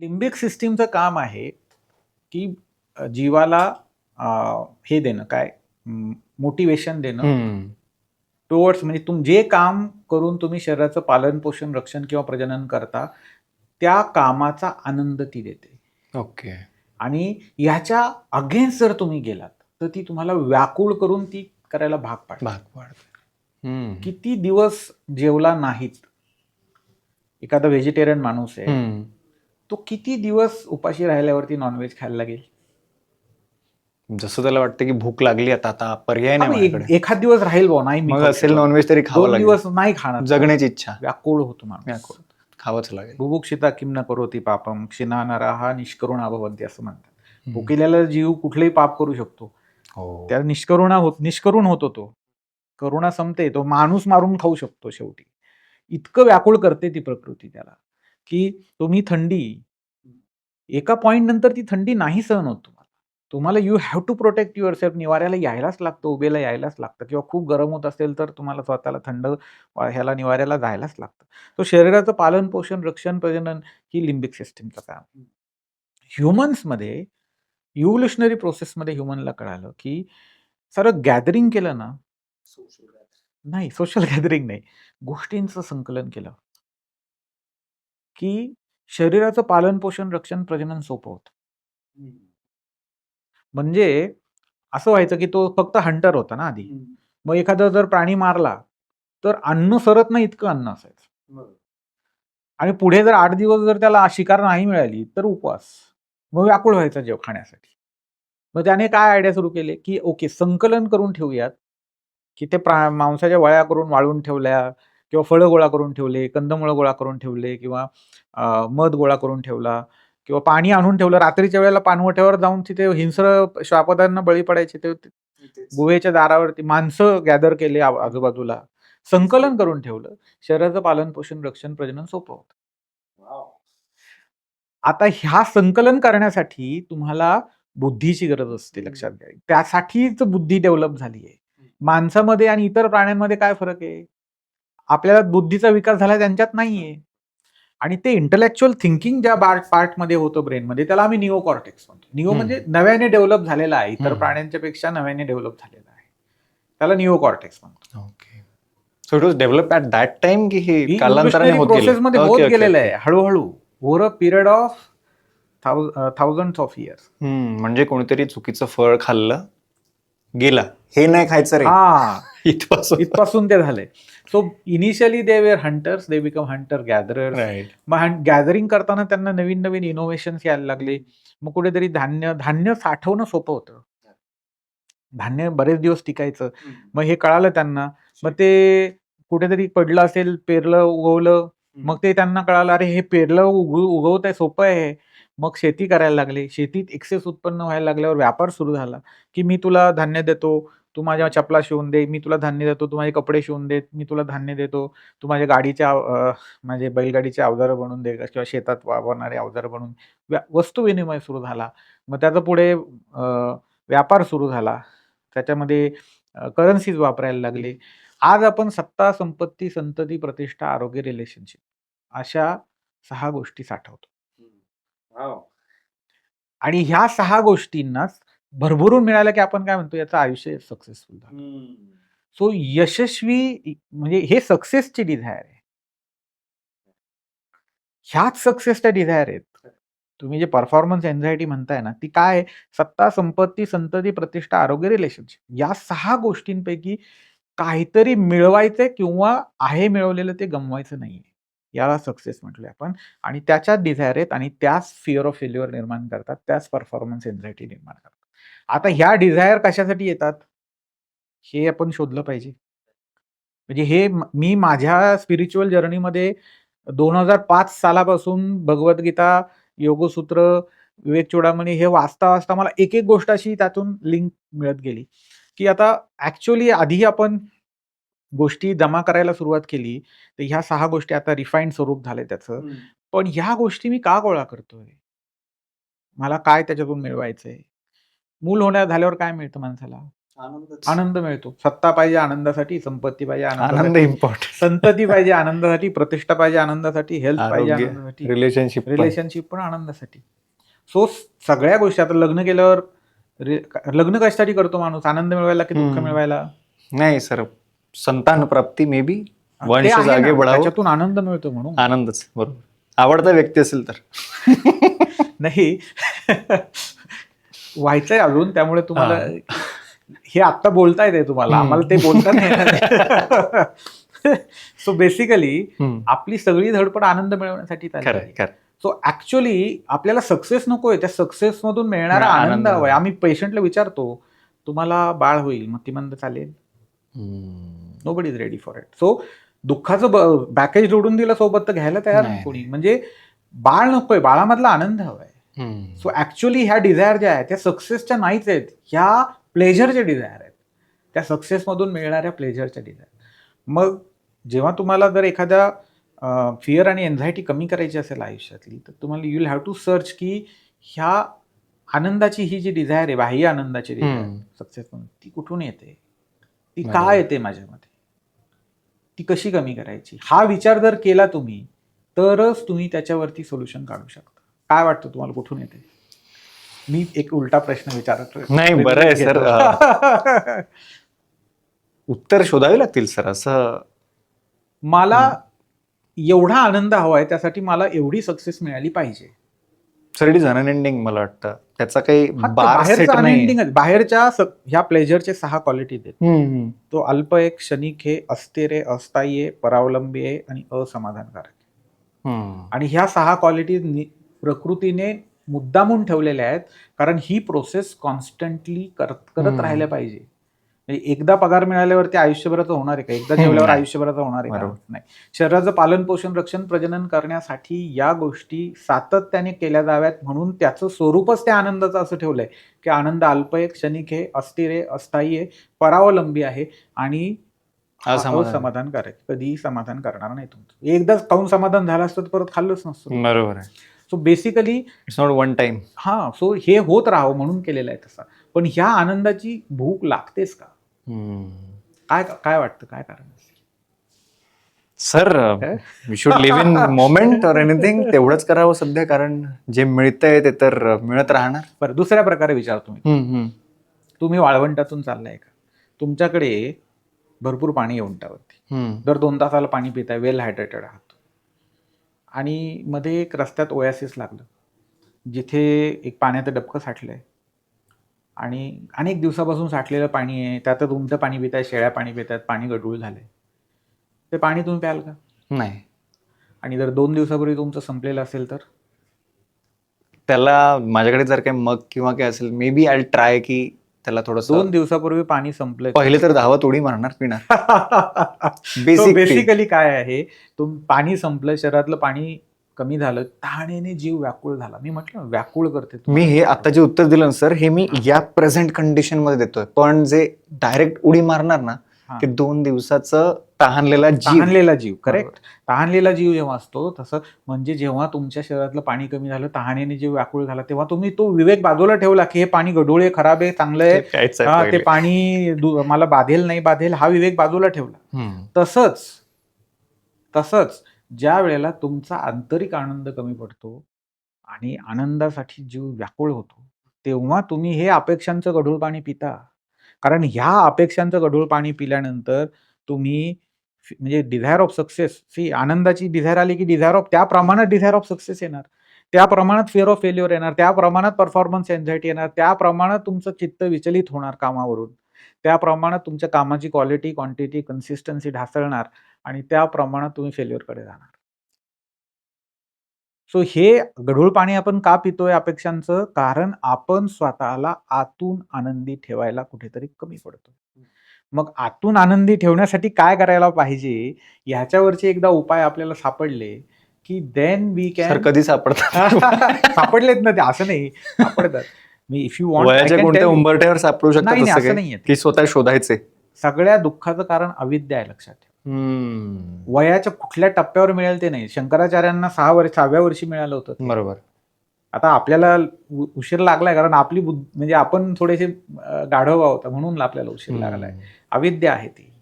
Limbic सिस्टीमचं काम आहे की जीवाला हे देणं काय मोटिवेशन देणं. टुवर्ड्स म्हणजे तुम जे काम करून तुम्ही शरीराचं पालन पोषण रक्षण किंवा प्रजनन करता त्या कामाचा आनंद ती देते ओके आणि ह्याच्या अगेन्स्ट जर तुम्ही गेलात तर ती तुम्हाला व्याकुळ करून ती करायला भाग पाडते भाग पाडते हम्म. किती दिवस जेवला नाहीत एखादा व्हेजिटेरियन माणूस आहे. तो किती दिवस उपाशी राहिल्यावरती नॉनव्हेज खायला लागेल? जसं त्याला वाटतं की भूक लागली आता आता पर्याय नाही हा, एखाद दिवस राहील भाऊ नाही मग असेल. नॉनव्हेज तरी खावं दिवस नाही खाणार. जगण्याची इच्छा. व्याकुळ होतो माणूस. व्याकुळ. खावंच लागेल. बुभुक्षिता किम न करोती पापम क्षिणा नराहा निष्करुणा भवंती असं म्हणतात. भुकेल्याला जीव कुठलेही पाप करू शकतो. हो. त्या निष्करुणा होत निष्करुण होतो तो. करुणा संपते तो माणूस मारून खाऊ शकतो शेवटी. इतकं व्याकुळ करते ती प्रकृती त्याला की तुम्ही थंडी एका पॉइंट नंतर ती थंडी नाही सहन होत तुम्हाला. तुम्हाला you have to protect yourself निवाऱ्याला यायलाच लागतं उभेला यायलाच लागतं किंवा खूप गरम होत असेल तर तुम्हाला स्वतःला थंड ह्याला निवाऱ्याला जायलाच लागतं. तो शरीराचं पालन पोषण रक्षण प्रजनन ही लिम्बिक सिस्टीमचं काम ह्युमन्समध्ये इव्होल्युशनरी प्रोसेसमध्ये ह्युमनला कळालं की सारं गॅदरिंग केलं ना नाही सोशल गॅदरिंग नाही गोष्टींचं संकलन केलं. की शरीराचं पालन पोषण रक्षण प्रजनन सोपं होतं. म्हणजे असं व्हायचं की तो फक्त हंटर होता ना आधी. मग एखादा जर प्राणी मारला तर अन्न सरत नाही इतकं अन्न असायचं. आणि पुढे जर आठ दिवस जर त्याला शिकार नाही मिळाली तर उपवास. मग व्याकुळ व्हायचा जेव खाण्यासाठी. मग त्याने काय आयडिया सुरू केले की ओके संकलन करून ठेवूयात की ते प्रा मांसाच्या वळ्या करून वाळून ठेवल्या किंवा फळं गोळा करून ठेवले कंदमुळं गोळा करून ठेवले किंवा मध गोळा करून ठेवला किंवा पाणी आणून ठेवलं. रात्रीच्या वेळेला पानवट्यावर जाऊन तिथे हिंस्र श्वापदांना बळी पडायचे ते गुहेच्या दारावरती माणसं गॅदर केले आजूबाजूला. संकलन करून ठेवलं. शरीराचं पालन पोषण रक्षण प्रजनन सोपं होतं. आता ह्या संकलन करण्यासाठी तुम्हाला बुद्धीची गरज असते लक्षात घ्या. त्यासाठीच बुद्धी डेव्हलप झाली आहे माणसामध्ये आणि इतर प्राण्यांमध्ये काय फरक आहे? आपल्याला बुद्धीचा विकास झाला त्यांच्यात नाहीये. आणि ते इंटलेक्च्युअल थिंकिंग ज्या पार्ट पार्टमध्ये होतं ब्रेनमध्ये त्याला आम्ही निओ कॉर्टेक्स म्हणतो निओ. म्हणजे नव्याने डेव्हलप झालेला आहे. इतर. प्राण्यांच्या पेक्षा नव्याने डेव्हलप झालेला आहे. त्याला निओ कॉर्टेक्स म्हणतो. Okay so it was develop at that time की हे कालांतराने होत गेलेलं. आहे. हळूहळू. Over a period of thousand of years म्हणजे कोणीतरी चुकीचं फळ खाल्लं गेला. हे नाही खायचं रे. हा. इथपासून. इथपासून ते झालंय. So initially they were hunters they become hunter gatherers मग गॅदरिंग करताना त्यांना नवीन नवीन इनोव्हेशन्स यायला लागले. मग कुठेतरी धान्य धान्य साठवणं सोपं होतं. धान्य बरेच दिवस टिकायचं. मग हे कळालं त्यांना. मग ते कुठेतरी पडलं असेल पेरलं उगवलं. मग ते त्यांना कळालं अरे हे पेरलं उग उगवत आहे सोपं आहे. मग शेती करायला लागले. शेतीत एक्सेस उत्पन्न व्हायला लागल्यावर व्यापार सुरू झाला. की मी तुला धान्य देतो. तू माझ्या चपला शिवून दे मी तुला धान्य देतो तू माझे कपडे शिवून दे मी तुला धान्य देतो तू माझ्या गाडीच्या म्हणजे बैलगाडीचे अवजारं बनवून दे किंवा शेतात वापरणारे अवजारं बनवून व्या- वस्तू विनिमय सुरू झाला. मग त्याचा पुढे व्यापार सुरू झाला. त्याच्यामध्ये करन्सीज वापरायला लागले. आज आपण सत्ता संपत्ती संतती प्रतिष्ठा आरोग्य रिलेशनशिप अशा सहा गोष्टी साठवतो. आणि ह्या सहा गोष्टींना भरभरून मिळाल्या की आपण काय म्हणतो याचं आयुष्य सक्सेसफुल झालं. सो यशस्वी म्हणजे हे सक्सेसची डिझायर आहे. ह्याच सक्सेसच्या डिझायर आहेत. तुम्ही जे परफॉर्मन्स एन्झायटी म्हणताय ना ती काय? सत्ता संपत्ती संतती प्रतिष्ठा आरोग्य रिलेशनशिप या सहा गोष्टींपैकी काहीतरी मिळवायचंय किंवा आहे मिळवलेलं ते गमवायचं नाहीये. याला सक्सेस म्हटलंय आपण. आणि त्याच्यात डिझायर आहेत आणि त्याच फिअर ऑफ फेल्युअर निर्माण करतात त्याच परफॉर्मन्स एन्झायटी निर्माण करतात. आता ह्या डिझायर कशासाठी येतात? हे आपण शोधलं पाहिजे. म्हणजे हे म- माझ्या स्पिरिच्युअल जर्नीमध्ये दोन हजार पाच सालापासून भगवद्गीता योगसूत्र विवेक चुडामणी हे वाचता वाचता मला एक एक गोष्ट अशी त्यातून लिंक मिळत गेली. की आता ऍक्च्युअली आधी आपण गोष्टी जमा करायला सुरुवात केली तर ह्या सहा गोष्टी आता रिफाईंड स्वरूप झाले त्याचं. पण ह्या गोष्टी मी का गोळा करतोय? मला काय त्याच्यातून मिळवायचंय? मूल होण्या झाल्यावर काय मिळतं माणसाला? आनंद मिळतो. सत्ता पाहिजे आनंदासाठी संपत्ती पाहिजे आनंद आनंदासाठी इम्पॉर्टंट संतती पाहिजे आनंदासाठी प्रतिष्ठा पाहिजे आनंदासाठी हेल्थ पाहिजे आनंदासाठी रिलेशनशिप रिलेशनशिप पण आनंदासाठी. सो सगळ्या गोष्टी आता लग्न केल्यावर लग्न कशासाठी करतो माणूस? आनंद मिळवायला की दुःख. मिळवायला? नाही सर संतान प्राप्ती मे बी. त्याच्यातून आनंद मिळतो म्हणून. आनंदच बरोबर. आवडता व्यक्ती असेल तर. नाही. व्हायचंय अजून त्यामुळे तुम्हाला हे आत्ता बोलता येते तुम्हाला. आम्हाला ते बोलता नाही सो बेसिकली. आपली सगळी धडपड आनंद मिळवण्यासाठी सो ऍक्च्युली आपल्याला सक्सेस नकोय त्या सक्सेस मधून मिळणारा आनंद हवाय हवा. आम्ही पेशंटला विचारतो तुम्हाला बाळ होईल मग ती म्हणतं चालेल. Nobody is ready for it so दुःखाचं package जोडून दिलं सोबत तर घ्यायला तयार नाही. कोणी म्हणजे बाळ नकोय बाळामधला आनंद हवाय. सो ऍक्च्युली ह्या डिझायर ज्या आहेत त्या सक्सेसच्या नाहीच आहेत. ह्या प्लेझरच्या डिझायर आहेत. त्या सक्सेसमधून मिळणाऱ्या प्लेझरच्या डिझायर मग जेव्हा तुम्हाला जर एखाद्या फिअर आणि एन्झायटी कमी करायची असेल आयुष्यातली तर तुम्हाला युल हॅव टू सर्च की ह्या आनंदाची ही जी डिझायर आहे बाह्य आनंदाची डिझायर. सक्सेस ती कुठून येते? ती. का येते माझ्यामध्ये? ती कशी कमी करायची? हा विचार जर केला तुम्ही तरच तुम्ही त्याच्यावरती सोल्युशन काढू शकता. काय वाटतं तुम्हाला? कुठून येते? मी एक उलटा प्रश्न विचारत नाही, बरं आहे, सर. उत्तर शोधावे लागतील सर असं. मला एवढा आनंद हवाय त्यासाठी मला एवढी सक्सेस मिळाली पाहिजे. सर इट इज अनएंडिंग मला वाटतं. त्याचा काही हा, बार सेट नाही. आहे. बाहेरच्या ह्या प्लेजरचे सहा क्वालिटी हम्म. तो अल्प आहे क्षणिक आहे अस्थिर आहे अस्थायी आहे परावलंबी आहे आणि असमाधानकारक आहे. आणि ह्या सहा क्वालिटी प्रकृतीने मुद्दामून ठेवलेल्या आहेत कारण ही प्रोसेस कॉन्स्टंटली करत करत. राहिल्या पाहिजे म्हणजे एकदा पगार मिळाल्यावरती आयुष्यभराचं होणार आहे का एकदा जेवल्यावर. आयुष्यभराचं होणार आहे का. नाही शरीराचं पालन पोषण रक्षण प्रजनन करण्यासाठी या गोष्टी सातत्याने केल्या जाव्यात म्हणून त्याचं स्वरूपच त्या आनंदाचं असं ठेवलंय की आनंद अल्प आहे क्षणिक आहे अस्थिर आहे अस्थायी आहे परावलंबी आहे आणि असमाधान. समाधानकारक कधीही समाधान करणार नाही तुमचं एकदाच खाऊन समाधान झालं असतं तर परत खाल्लंच नसतं बरोबर आहे so basically it's not one time हा सो हे होत राहावं म्हणून केलेलं आहे तसा. पण ह्या आनंदाची भूक लागतेच का? काय काय वाटतं? काय कारण? Sir we should live in moment or anything तेवढंच करावं सध्या कारण जे मिळतंय ते तर मिळत राहणार. बरं दुसऱ्या प्रकारे विचारतो मी. तुम्ही वाळवंटातून चाललाय का? तुमच्याकडे भरपूर पाणी आहे उंटावरती. दर दोन तासाला पाणी पिताय वेल हायड्रेटेड आहात. आणि मध्ये एक रस्त्यात ओयासिस लागलं. जिथे एक पाण्याचं डबकं साठलंय. आणि अनेक दिवसापासून साठलेलं पाणी आहे. त्यातच उंट पाणी पिताय शेळ्या पाणी पितायत पाणी गढूळ झालंय. ते पाणी तुम्ही प्याल का? नाही. आणि जर दोन दिवसापूर्वी तुमचं संपलेलं असेल तर? त्याला माझ्याकडे जर काही मग किंवा काय असेल मे बी आय ट्राय की त्याला थोडस दोन दिवसापूर्वी पाणी संपलंय. पहिले तर धावत उडी मारणार पिणार. बेसिकली बेसिक काय आहे तुम पाणी संपलं शरीरातलं पाणी कमी झालं तहानेने जीव व्याकुळ झाला. मी म्हटलं व्याकुळ करते. मी हे आता जे उत्तर दिलं सर हे मी या प्रेझेंट कंडिशनमध्ये देतोय. पण जे डायरेक्ट उडी मारणार ना. ते दोन दिवसाचं तहानलेला जीव. तहानलेला जीव करेक्ट तहानलेला जीव जेव्हा असतो तसं म्हणजे जेव्हा तुमच्या शरीरातलं पाणी कमी झालं तहानेने जीव व्याकुळ झाला तेव्हा तुम्ही तो विवेक बाजूला ठेवला की हे पाणी गडोळ आहे खराब आहे चांगलं आहे. ते हा. पाणी मला बाधेल नाही बाधेल हा विवेक बाजूला ठेवला. तसंच तसंच ज्या वेळेला तुमचा आंतरिक आनंद कमी पडतो आणि आनंदासाठी जीव व्याकुळ होतो तेव्हा तुम्ही हे अपेक्षांचं गढूळ पाणी पिता. कारण ह्या अपेक्षांचं गढूळ पाणी पिल्यानंतर तुम्ही म्हणजे डिझायर ऑफ सक्सेस सी आनंदाची डिझायर आली की डिझायर ऑफ त्या प्रमाणात डिझायर ऑफ सक्सेस येणार. त्या प्रमाणात फिअर ऑफ फेल्युअर येणार. त्या प्रमाणात परफॉर्मन्स एन्झायटी येणार. त्या प्रमाणात तुमचं चित्त विचलित होणार कामावरून. त्या प्रमाणात तुमच्या कामाची क्वालिटी क्वांटिटी कन्सिस्टन्सी ढासळणार आणि त्या प्रमाणात तुम्ही फेल्युअरकडे जाणार. सो हे गढूळ पाणी आपण का पितोय अपेक्षांचं? कारण आपण स्वतःला आतून आनंदी ठेवायला कुठेतरी कमी पडतो मग आतून आनंदी ठेवण्यासाठी काय करायला पाहिजे? ह्याच्यावरचे एकदा उपाय आपल्याला सापडले की देन वी कॅन कधी सापडतात? सापडलेत ना ते असं नाही. सापडतात. मी इफ यू वयाच्या कोणत्या वॉन्ट उंबरठ्यावर सापडू नाही शकतात नाही, असं ते. की स्वतः शोधायचे? सगळ्या दुःखाचं कारण अविद्या आहे लक्षात ठेवा. वयाच्या कुठल्या टप्प्यावर मिळेल ते नाही. शंकराचार्यांना सहा वर्ष सहाव्या वर्षी मिळालं होतं. बरोबर. आता आपल्याला उशीर लागलाय कारण आपली बुद्ध म्हणजे आपण थोडेसे गाढव आहोत म्हणून आपल्याला उशीर लागलाय. अविद्या आहे ती.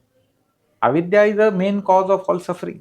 अविद्या is a main cause of all suffering